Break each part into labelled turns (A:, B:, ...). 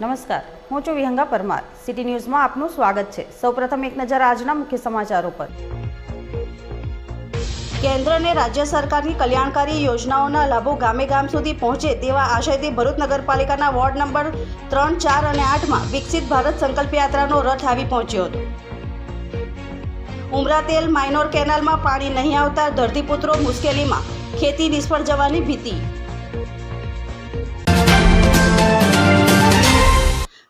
A: નમસ્કાર. હું છું વિહંગા પરમાર. સિટી ન્યૂઝમાં આપનું સ્વાગત છે. સૌપ્રથમ એક નજર આજના મુખ્ય સમાચારો પર. કેન્દ્ર અને રાજ્ય સરકારની કલ્યાણકારી યોજનાઓના લાભો ગામે ગામ સુધી પહોંચે તેવા આશયથી ભરૂચ નગરપાલિકાના વોર્ડ નંબર ત્રણ, ચાર અને આઠમાં વિકસિત ભારત સંકલ્પ યાત્રાનો રથ આવી પહોંચ્યો હતો. ઉમરાતેલ માઇનોર કેનાલમાં પાણી નહીં આવતા ધરતીપુત્રો મુશ્કેલીમાં ખેતી નિષ્ફળ જવાની ભીતિ.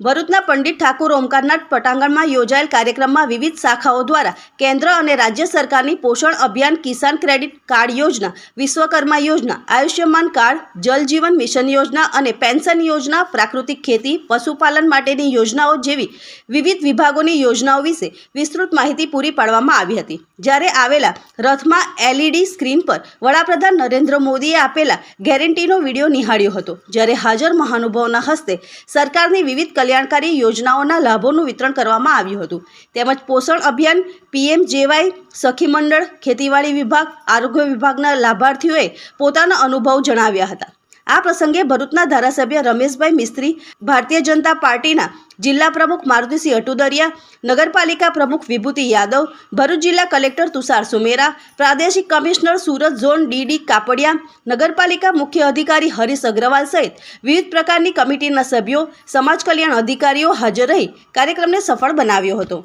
A: ભરૂચના પંડિત ઠાકુર ઓમકારનાથ પટાંગણમાં યોજાયેલ કાર્યક્રમમાં વિવિધ શાખાઓ દ્વારા કેન્દ્ર અને રાજ્ય સરકારની પોષણ અભિયાન કિસાન ક્રેડિટ કાર્ડ યોજના, વિશ્વકર્મા યોજના, આયુષ્યમાન કાર્ડ જલજીવન મિશન યોજના અને પેન્શન યોજના, પ્રાકૃતિક ખેતી, પશુપાલન માટેની યોજનાઓ જેવી વિવિધ વિભાગોની યોજનાઓ વિશે વિસ્તૃત માહિતી પૂરી પાડવામાં આવી હતી. જ્યારે આવેલા રથમાં એલઈડી સ્ક્રીન પર વડાપ્રધાન નરેન્દ્ર મોદીએ આપેલા ગેરંટીનો વીડિયો નિહાળ્યો હતો. જ્યારે હાજર મહાનુભાવોના હસ્તે સરકારની વિવિધ કલ્યાણકારી યોજનાઓના લાભોનું વિતરણ કરવામાં આવ્યું હતું. તેમજ પોષણ અભિયાન, પીએમ જેવાય સખી મંડળ, ખેતીવાડી વિભાગ, આરોગ્ય વિભાગના લાભાર્થીઓએ પોતાના અનુભવ જણાવ્યા હતા. આ પ્રસંગે ભરૂચના ધારાસભ્ય રમેશભાઈ મિસ્ત્રી, ભારતીય જનતા પાર્ટીના જિલ્લા પ્રમુખ મારુતિસિંહ અટુદરિયા, નગરપાલિકા પ્રમુખ વિભૂતિ યાદવ, ભરૂચ જિલ્લા કલેક્ટર તુષાર સુમેરા, પ્રાદેશિક commissioner Surat zone D D Kapadia, નગરપાલિકા મુખ્ય અધિકારી હરીશ અગ્રવાલ સહિત વિવિધ પ્રકારની કમિટીના સભ્યો, સમાજ કલ્યાણ અધિકારીઓ હાજર રહી કાર્યક્રમને સફળ બનાવ્યો હતો.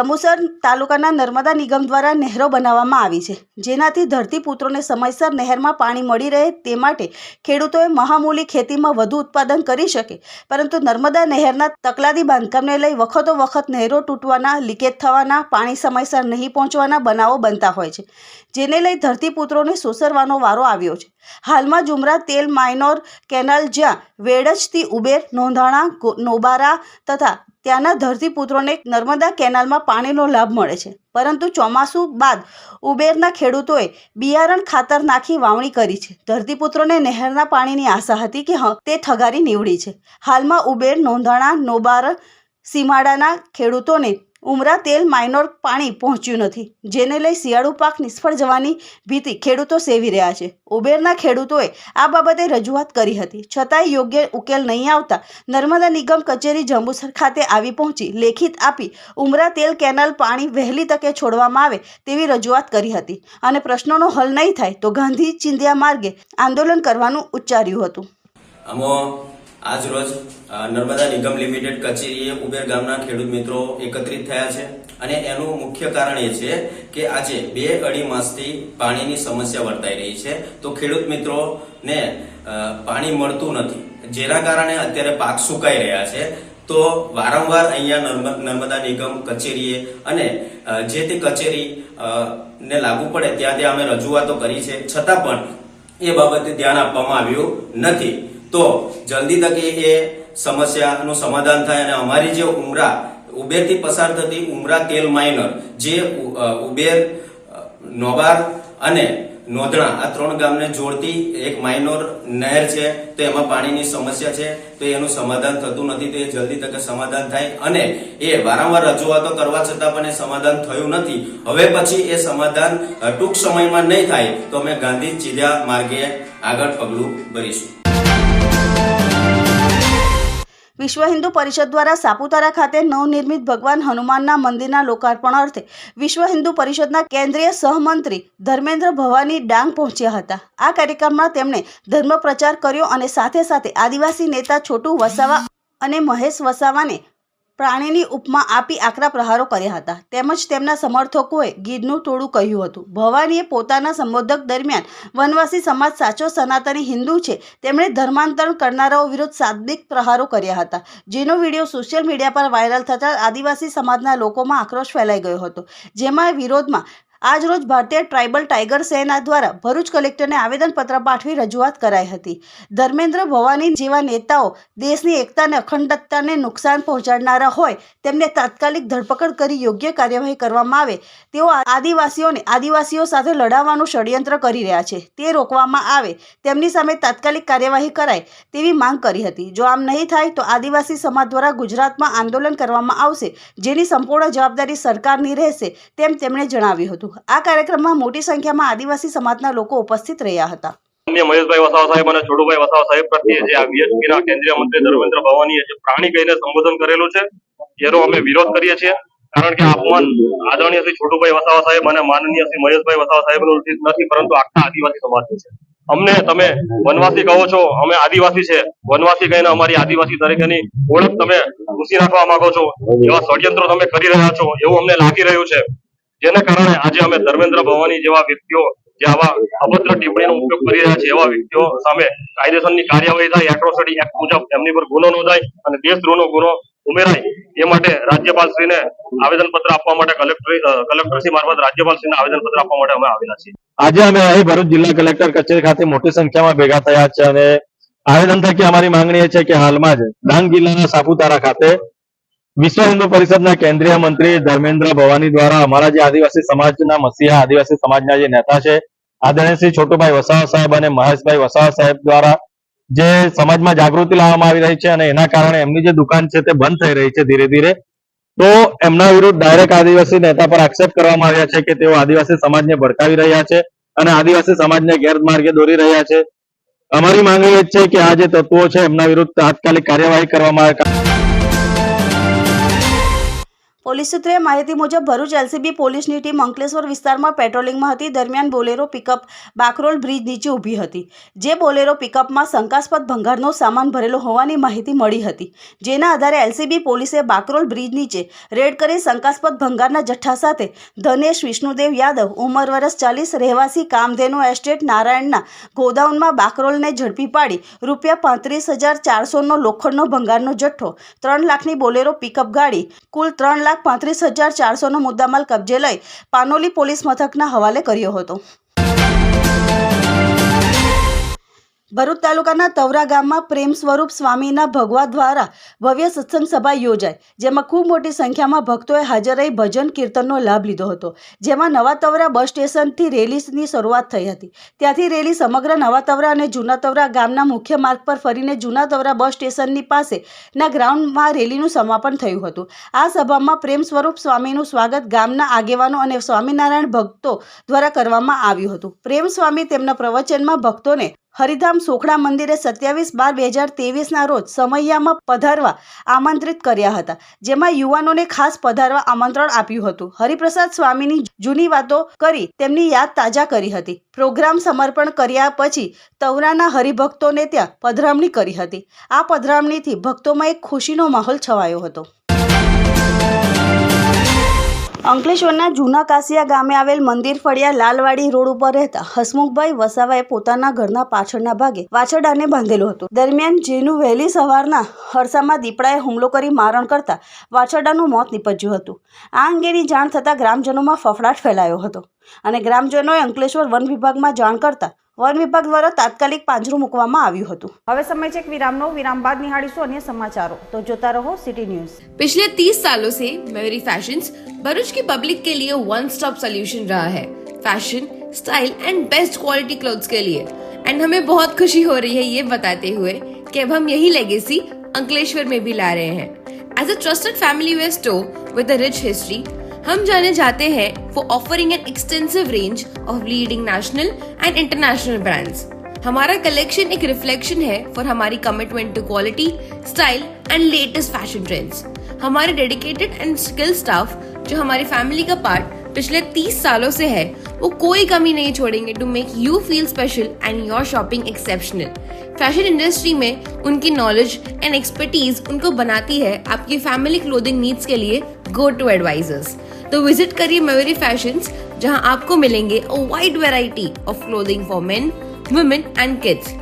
A: જંબુસર તાલુકાના નર્મદા નિગમ દ્વારા નહેરો બનાવવામાં આવી છે. જેનાથી ધરતીપુત્રોને સમયસર નહેરમાં પાણી મળી રહે તે માટે ખેડૂતોએ મહામૂલી ખેતીમાં વધુ ઉત્પાદન કરી શકે. પરંતુ નર્મદા નહેરના તકલાદી બાંધકામને લઈ વખતો વખત નહેરો તૂટવાના, લીકેજ થવાના, પાણી સમયસર નહીં પહોંચવાના બનાવો બનતા હોય છે. જેને લઈ ધરતીપુત્રોને સોસરવાનો વારો આવ્યો છે. હાલમાં જુમરા તેલ માઇનોર કેનાલ જ્યાં વેડજથી ઉબેર, નોંધાણા નોબારા તથા ત્યાંના ધરતીપુત્રોને નર્મદા કેનાલમાં પાણીનો લાભ મળે છે. પરંતુ ચોમાસું બાદ ઉબેરના ખેડૂતોએ બિયારણ ખાતર નાખી વાવણી કરી છે. ધરતીપુત્રોને નહેરના પાણીની આશા હતી કે તે ઠગારી નીવડી છે. હાલમાં ઉબેર, નોંધાણા, નોબાર, સીમાડાના ખેડૂતોને ઉમરા તેલ માઇનોર પાણી પહોંચ્યું નથી, જેને લઈ શિયાળુ પાક નિષ્ફળ જવાની ભીતિ ખેડૂતો સેવી રહ્યા છે. ઉબેરના ખેડૂતોએ આ બાબતે રજૂઆત કરી હતી. છતાંય યોગ્ય ઉકેલ નહીં આવતા નર્મદા નિગમ કચેરી જંબુસર ખાતે આવી પહોંચી લેખિત આપી ઉમરા તેલ કેનાલ પાણી વહેલી તકે છોડવામાં આવે તેવી રજૂઆત કરી હતી અને પ્રશ્નોનો હલ નહીં થાય તો ગાંધી ચિંધ્યા માર્ગે આંદોલન કરવાનું ઉચ્ચાર્યું હતું.
B: આજ રોજ નર્મદા નિગમ લિમિટેડ કચેરીએ ઉબેર ગામના ખેડૂત મિત્રો એકત્રિત થયા છે અને એનું મુખ્ય કારણ એ છે કે આજે બે અઢી માસથી પાણીની સમસ્યા વર્તાઈ રહી છે. તો ખેડૂત મિત્રોને પાણી મળતું નથી. જેના કારણે અત્યારે પાક સુકાઈ રહ્યા છે. તો વારંવાર અહીંયા નર્મ- નર્મદા નિગમ કચેરીએ અને જે તે કચેરી ને લાગુ પડે ત્યાં ત્યાં અમે રજૂઆતો કરી છે. છતાં પણ એ બાબતે ધ્યાન આપવામાં આવ્યું નથી. તો જલ્દી તકે એ સમસ્યાનું સમાધાન થાય અને અમારી જે ઉમરા, ઉબેરથી પસાર થતી ઉમરા તેલ માઇનર જે ઉબેર નોબાર અને નોંધણા, આ ત્રણ ગામને જોડતી એક માઇનોર નહેર છે, તો એમાં પાણીની સમસ્યા છે, તો એનું સમાધાન થતું નથી, તો એ જલ્દી તકે સમાધાન થાય અને એ વારંવાર રજૂઆતો કરવા છતાં પણ એ સમાધાન થયું નથી. હવે પછી એ સમાધાન ટૂંક સમયમાં નહીં થાય, તો અમે ગાંધી ચીધા માર્ગે આગળ પગલું ભરીશું.
A: વિશ્વ હિન્દુ પરિષદ દ્વારા સાપુતારા ખાતે નવનિર્મિત ભગવાન હનુમાનના મંદિરના લોકાર્પણ અર્થે વિશ્વ હિન્દુ પરિષદના કેન્દ્રીય સહમંત્રી ધર્મેન્દ્ર ભવાની ડાંગ પહોંચ્યા હતા. આ કાર્યક્રમમાં તેમણે ધર્મ પ્રચાર કર્યો અને સાથે સાથે આદિવાસી નેતા છોટુ વસાવા અને મહેશ વસાવાને પ્રાણીની ઉપમા આપી આકરા પ્રહારો કર્યા હતા. તેમજ તેમના સમર્થકોએ ગીરનું ટોળું કહ્યું હતું. ભવાનીએ પોતાના સંબોધક દરમિયાન વનવાસી સમાજ સાચો, સનાતની હિન્દુ છે, તેમણે ધર્માંતરણ કરનારાઓ વિરુદ્ધ શાબ્દિક પ્રહારો કર્યા હતા. જેનો વીડિયો સોશિયલ મીડિયા પર વાયરલ થતાં આદિવાસી સમાજના લોકોમાં આક્રોશ ફેલાઈ ગયો હતો. જેમાં વિરોધમાં આજરોજ ભારતીય ટ્રાઇબલ ટાઈગર સેના દ્વારા ભરૂચ કલેક્ટરને આવેદનપત્ર પાઠવી રજૂઆત કરાઈ હતી. ધર્મેન્દ્ર ભવાની જેવા નેતાઓ દેશની એકતાને અખંડતાને નુકસાન પહોંચાડનારા હોય તેમને તાત્કાલિક ધરપકડ કરી યોગ્ય કાર્યવાહી કરવામાં આવે. તેઓ આદિવાસીઓને આદિવાસીઓ સાથે લડાવવાનું ષડયંત્ર કરી રહ્યા છે. તે રોકવામાં આવે. તેમની સામે તાત્કાલિક કાર્યવાહી કરાય તેવી માંગ કરી હતી. જો આમ નહીં થાય તો આદિવાસી સમાજ દ્વારા ગુજરાતમાં આંદોલન કરવામાં આવશે જેની સંપૂર્ણ જવાબદારી સરકારની રહેશે તેમ તેમણે જણાવ્યું હતું. આ કાર્યક્રમમાં મોટી સંખ્યામાં આદિવાસી સમાજના લોકો ઉપસ્થિત રહ્યા હતા.
C: મહેશભાઈ વસાવા સાહેબ અને કારણ કે અપમાન આદરણીય શ્રી છોટુભાઈ વસાવા સાહેબ અને માનનીય શ્રી મહેશભાઈ વસાવા સાહેબનું નથી, પરંતુ આખા આદિવાસી સમાજનું છે. અમને તમે વનવાસી કહો છો, અમે આદિવાસી છે. વનવાસી કહીને અમારી આદિવાસી તરીકેની ઓળખ તમે ઘૂસી રાખવા માંગો છો, એવા ષડયંત્રો તમે કરી રહ્યા છો, એવું અમને લાગી રહ્યું છે. જેને કારણે આજે અમે ધર્મેન્દ્ર ભવાની જેવા વ્યક્તિઓ, જે આવા અભદ્ર ટિપ્પણીનો ઉપયોગ કરી રહ્યા છે, એવા વ્યક્તિઓ સામે કાયદેસરની કાર્યવાહી થાય એટ્રોસિટી એક્ટ મુજબ એમની પર ગુનો નોંધાય અને દેશદ્રોહનો ગુનો ઉમેરાય, એ માટે રાજ્યપાલશ્રીને આવેદનપત્ર આપવા માટે કલેક્ટર કલેક્ટરશ્રી મારફત રાજ્યપાલશ્રીને આવેદનપત્ર આપવા માટે અમે આવેલા છીએ.
D: આજે અમે અહીં ભરૂચ જિલ્લા કલેક્ટર કચેરી ખાતે મોટી સંખ્યામાં ભેગા થયા છે અને આવેદન થકી અમારી માંગણી એ છે કે હાલમાં જ ડાંગ જિલ્લાના સાપુતારા ખાતે વિશ્વ હિન્દુ પરિષદના કેન્દ્રીય મંત્રી ધર્મેન્દ્ર ભવાની દ્વારા અમારા જે આદિવાસી સમાજના મસીહા, આદિવાસી સમાજના જે નેતા છે, આદરણીય શ્રી છોટુભાઈ વસાવા સાહેબ અને મહેશભાઈ વસાવા સાહેબ દ્વારા જે સમાજમાં જાગૃતિ લાવવામાં આવી રહી છે અને એના કારણે એમની જે દુકાન છે તે બંધ થઈ રહી છે ધીરે ધીરે, તો એમના વિરુદ્ધ ડાયરેક્ટ આદિવાસી નેતા પર આક્ષેપ કરવામાં આવ્યા છે કે તેઓ આદિવાસી સમાજને ભડકાવી રહ્યા છે અને આદિવાસી સમાજને ગેરમાર્ગે દોરી રહ્યા છે. અમારી માંગણી એ જ છે કે આ જે તત્વો છે એમના વિરુદ્ધ તાત્કાલિક કાર્યવાહી કરવામાં આવે.
A: પોલીસ સૂત્રે માહિતી મુજબ ભરૂચ એલસીબી પોલીસની ટીમ અંકલેશ્વર વિસ્તારમાં પેટ્રોલિંગમાં હતી. દરમિયાન બોલેરો પિકઅપ બાકરોલ બ્રિજ નીચે ઊભી હતી. જે બોલેરો પિકઅપમાં શંકાસ્પદ ભંગારનો સામાન ભરેલો હોવાની માહિતી મળી હતી. જેના આધારે એલસીબી પોલીસે બાકરોલ બ્રિજ નીચે રેડ કરી શંકાસ્પદ ભંગારના જથ્થા સાથે ધનેશ વિષ્ણુદેવ યાદવ, ઉંમર વર્ષ ચાલીસ, રહેવાસી કામધેનુ એસ્ટેટ નારાયણના ગોદાઉનમાં બાકરોલને ઝડપી પાડી રૂપિયા પાંત્રીસ હજાર ચારસોનો લોખંડનો ભંગારનો જથ્થો, ત્રણ લાખની બોલેરો પિકઅપ ગાડી, કુલ ત્રણ લાખ પાંત્રીસ હજાર ચારસોનો મુદ્દામાલ કબજે લઈ પાનોલી પોલીસ મથકના હવાલે કર્યો હતો. ભરૂચ તાલુકાના તવરા ગામમાં પ્રેમ સ્વરૂપ સ્વામીના ભગવા દ્વારા ભવ્ય સત્સંગ સભા યોજાઈ, જેમાં ખૂબ મોટી સંખ્યામાં ભક્તોએ હાજર રહી ભજન કીર્તનનો લાભ લીધો હતો. જેમાં નવા તવરા બસ સ્ટેશનથી રેલીની શરૂઆત થઈ હતી. ત્યાંથી રેલી સમગ્ર નવા તવરા અને જૂના તવરા ગામના મુખ્ય માર્ગ પર ફરીને જૂના તવરા બસ સ્ટેશનની પાસેના ગ્રાઉન્ડમાં રેલીનું સમાપન થયું હતું. આ સભામાં પ્રેમ સ્વરૂપ સ્વામીનું સ્વાગત ગામના આગેવાનો અને સ્વામિનારાયણ ભક્તો દ્વારા કરવામાં આવ્યું હતું. પ્રેમ સ્વામી તેમના પ્રવચનમાં ભક્તોને હરિધામ સોખડા મંદિરે સત્યાવીસ બાર બે હજાર તેવીસના રોજ સમૈયામાં પધારવા આમંત્રિત કર્યા હતા, જેમાં યુવાનોને ખાસ પધારવા આમંત્રણ આપ્યું હતું. હરિપ્રસાદ સ્વામીની જૂની વાતો કરી તેમની યાદ તાજા કરી હતી. પ્રોગ્રામ સમર્પણ કર્યા પછી તવરાના હરિભક્તોને ત્યાં પધરામણી કરી હતી. આ પધરામણીથી ભક્તોમાં એક ખુશીનો માહોલ છવાયો હતો. અંકલેશ્વરના જૂના કાસિયા ગામે આવેલ મંદિર ફળિયા લાલવાડી રોડ ઉપર રહેતા હસમુખભાઈ વસાવાએ પોતાના ઘરના પાછળના ભાગે વાછરડાને બાંધેલું હતું. દરમિયાન જેનું વહેલી સવારના હરસામાં દીપડાએ હુમલો કરી મારણ કરતા વાછરડાનું મોત નીપજ્યું હતું. આ અંગેની જાણ થતાં ગ્રામજનોમાં ફફડાટ ફેલાયો હતો અને ગ્રામજનોએ અંકલેશ્વર વન વિભાગમાં જાણ કરતા વન વિભાગ દ્વારા તાત્કાલિક પાંજરું મૂકવામાં આવ્યું હતું હવે સમય છે એક વિરામનો વિરામ બાદ નિહાળીશું અન્ય સમાચારો તો જોતા રહો સિટી ન્યૂઝ
E: पिछले 30 सालों से मेरी फैशंस भरूच की पब्लिक के लिए वन स्टॉप सोल्यूशन रहा है fashion style and best quality clothes के लिए एंड हमें बहुत खुशी हो रही है ये बताते हुए कि अब हम यही लेगेसी अंकलेश्वर में भी ला रहे हैं as a trusted family wear store with a rich history हम जाने जाते हैं for offering an extensive range of leading national and international brands हमारा कलेक्शन एक रिफ्लेक्शन है फॉर हमारी commitment to quality style and latest fashion trends हमारे dedicated and skill staff जो हमारी फैमिली का पार्ट पिछले 30 सालों से है, वो कोई कमी नहीं छोड़ेंगे to make you feel special and your shopping exceptional fashion industry में उनकी नॉलेज एंड एक्सपर्टीज उनको बनाती है आपकी फैमिली क्लोथिंग नीड्स के लिए गो टू एडवाइजर्स तो विज़िट करिए मयूरी फैशंस जहाँ आपको मिलेंगे wide variety of clothing for men women and kids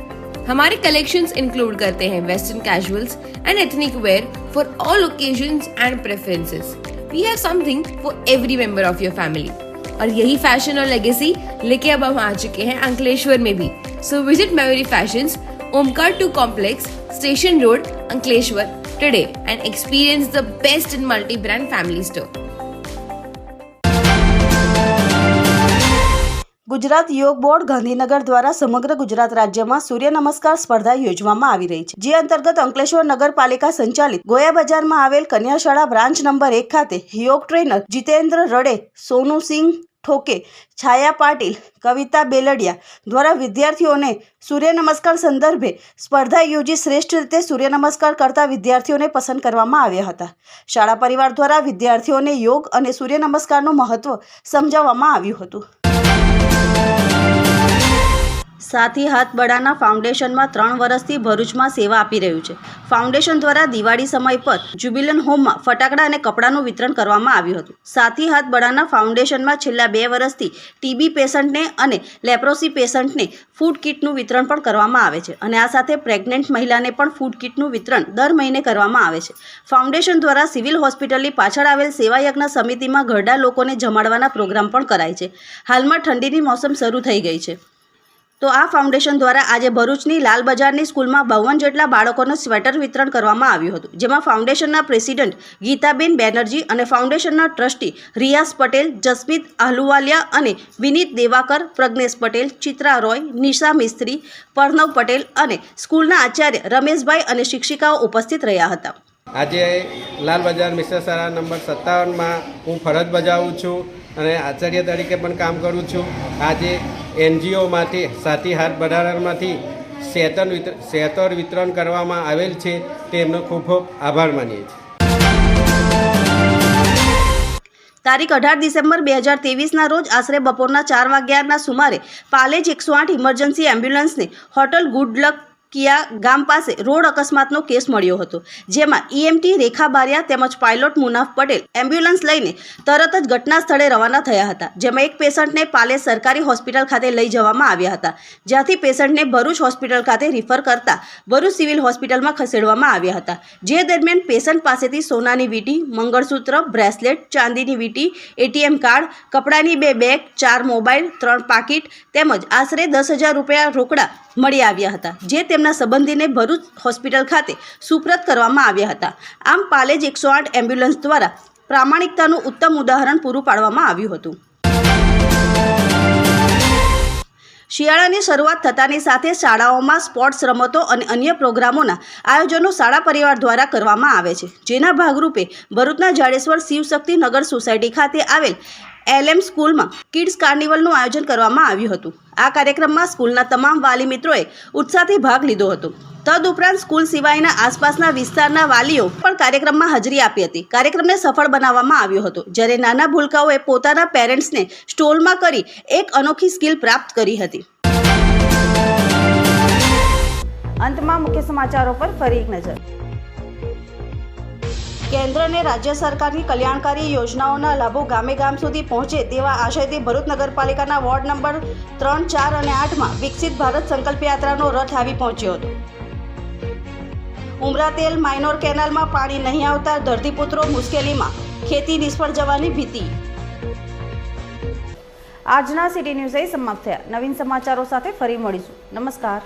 E: हमारे कलेक्शन इंक्लूड करते हैं western casuals and ethnic wear for all occasions and preferences we have something for every member of your family और यही fashion और legacy लेके अब हम आ चुके हैं अंकलेश्वर में भी. So visit memory fashions Omkar two complex station road Ankleshwar today and experience the best in multi brand family store
A: Gujarat Yog board Gandhinagar દ્વારા સમગ્ર ગુજરાત રાજ્યમાં સૂર્ય નમસ્કાર સ્પર્ધા યોજવામાં આવી રહી છે. જે અંતર્ગત અંકલેશ્વર નગરપાલિકા સંચાલિત ગોયા બજારમાં આવેલ કન્યાશાળા બ્રાન્ચ નંબર એક ખાતે યોગ ટ્રેનર જીતેન્દ્ર રડે, સોનુ સિંહ ઠોકે, છાયા પાટીલ, કવિતા બેલડિયા દ્વારા વિદ્યાર્થીઓને સૂર્ય નમસ્કાર સંદર્ભે સ્પર્ધા યોજી શ્રેષ્ઠ રીતે સૂર્ય નમસ્કાર કરતા વિદ્યાર્થીઓને પસંદ કરવામાં આવ્યા હતા. શાળા પરિવાર દ્વારા વિદ્યાર્થીઓને યોગ અને સૂર્ય નમસ્કારનું મહત્વ સમજાવવામાં આવ્યું હતું. Thank you. સાથી હાથ બડાના ફાઉન્ડેશનમાં ત્રણ વર્ષથી ભરૂચમાં સેવા આપી રહ્યું છે. ફાઉન્ડેશન દ્વારા દિવાળી સમય પર જ્યુબિલન હોમમાં ફટાકડા અને કપડાનું વિતરણ કરવામાં આવ્યું હતું. સાથી હાથ બડાના ફાઉન્ડેશનમાં છેલ્લા બે વર્ષથી ટીબી પેશન્ટને અને લેપ્રોસી પેશન્ટને ફૂડ કિટનું વિતરણ પણ કરવામાં આવે છે અને આ સાથે પ્રેગ્નન્ટ મહિલાને પણ ફૂડ કિટનું વિતરણ દર મહિને કરવામાં આવે છે. ફાઉન્ડેશન દ્વારા સિવિલ હોસ્પિટલની પાછળ આવેલ સેવાયજ્ઞ સમિતિમાં ઘરડા લોકોને જમાડવાના પ્રોગ્રામ પણ કરાય છે. હાલમાં ઠંડીની મોસમ શરૂ થઈ ગઈ છે. તો આ ફાઉન્ડેશન દ્વારા આજે ભરૂચની લાલ બજારની સ્કૂલમાં બાવન જેટલા બાળકોને સ્વેટર વિતરણ કરવામાં આવ્યું હતું, જેમાં ફાઉન્ડેશનના પ્રેસિડેન્ટ ગીતાબેન બેનર્જી અને ફાઉન્ડેશનના ટ્રસ્ટી રિયાઝ પટેલ, જસમીત આહલુવાલિયા અને વિનીત દેવાકર, પ્રજ્ઞેશ પટેલ, ચિત્રા રોય, નિશા મિસ્ત્રી પરનવ પટેલ અને સ્કૂલના આચાર્ય રમેશભાઈ અને શિક્ષિકાઓ ઉપસ્થિત રહ્યા હતા.
F: આજે લાલ બજાર મિશ્ર શાળા નંબર સત્તાવનમાં હું ફરજ બજાવું છું અને આચાર્ય તરીકે પણ કામ કરું છું. આજે એનજીઓમાંથી સાથી હાથ બધારમાંથી શેતન વિતર શેતર વિતરણ કરવામાં આવેલ છે તેમનો ખૂબ ખૂબ આભાર માનીએ છીએ.
A: તારીખ અઢાર ડિસેમ્બર બે હજાર તેવીસના રોજ આશરે બપોરના ચાર વાગ્યાના સુમારે પાલેજ એકસો આઠ ઇમરજન્સી એમ્બ્યુલન્સને હોટલ ગુડલક કિયા ગામ પાસે રોડ અકસ્માતનો કેસ મળ્યો હતો, જેમાં ઈએમટી રેખા બારિયા તેમજ પાયલોટ મુનાફ પટેલ એમ્બ્યુલન્સ લઈને તરત જ ઘટના સ્થળે રવાના થયા હતા, જેમાં એક પેશન્ટને પાલે સરકારી હોસ્પિટલ ખાતે લઈ જવામાં આવ્યા હતા, જ્યાંથી પેશન્ટને ભરૂચ હોસ્પિટલ ખાતે રિફર કરતા ભરૂચ સિવિલ હોસ્પિટલમાં ખસેડવામાં આવ્યા હતા. જે દરમિયાન પેશન્ટ પાસેથી સોનાની વીંટી, મંગળસૂત્ર, બ્રેસલેટ, ચાંદીની વીંટી એટીએમ કાર્ડ, કપડાની બે બેગ, ચાર મોબાઈલ, ત્રણ પાકીટ તેમજ આશરે દસ હજાર રૂપિયા રોકડા મળી આવ્યા હતા, જે તેમના સંબંધીને ભરૂચ હોસ્પિટલ ખાતે સુપ્રત કરવામાં આવ્યા હતા. આમ પાલેજ એકસો આઠ એમ્બ્યુલન્સ દ્વારા પ્રામાણિકતાનું ઉત્તમ ઉદાહરણ પૂરું પાડવામાં આવ્યું હતું. શિયાળાની શરૂઆત થતાની સાથે શાળાઓમાં સ્પોર્ટ્સ રમતો અને અન્ય પ્રોગ્રામોના આયોજનો શાળા પરિવાર દ્વારા કરવામાં આવે છે. જેના ભાગરૂપે ભરૂચના જાડેશ્વર શિવશક્તિ નગર સોસાયટી ખાતે આવેલ એલએમ સ્કૂલમાં કિડ્સ કાર્નિવલનું આયોજન કરવામાં આવ્યું હતું. આ કાર્યક્રમમાં સ્કૂલના તમામ વાલી મિત્રોએ ઉત્સાહથી ભાગ લીધો હતો. તદુપરાંત સ્કૂલ સિવાયના આસપાસના વિસ્તારના વાલીઓ પણ કાર્યક્રમમાં હાજરી આપી હતી. કાર્યક્રમને સફળ બનાવવામાં આવ્યો હતો. જ્યારે નાના ભૂલકાઓએ પોતાના પેરેન્ટ્સને સ્ટોલમાં કરી એક અનોખી સ્કિલ પ્રાપ્ત કરી હતી. અંતમાં મુખ્ય સમાચારો પર ફરી એક નજર. કેન્દ્ર અને રાજ્ય સરકારની કલ્યાણકારી યોજનાઓના લાભો ગામે ગામ સુધી પહોંચે તેવા આશયથી ભરૂચ નગરપાલિકાના વોર્ડ નંબર ત્રણ, ચાર અને આઠમાં વિકસિત ભારત સંકલ્પ યાત્રાનો રથ આવી પહોંચ્યો હતો. ઉમરાતેલ માઇનોર કેનાલમાં પાણી નહીં આવતા ધરતીપુત્રો મુશ્કેલીમાં ખેતી નિષ્ફળ જવાની ભીતિ. આજના સિટી ન્યૂઝ એ સમાપ્ત થયા. નવીન સમાચારો સાથે ફરી મળીશું. નમસ્કાર.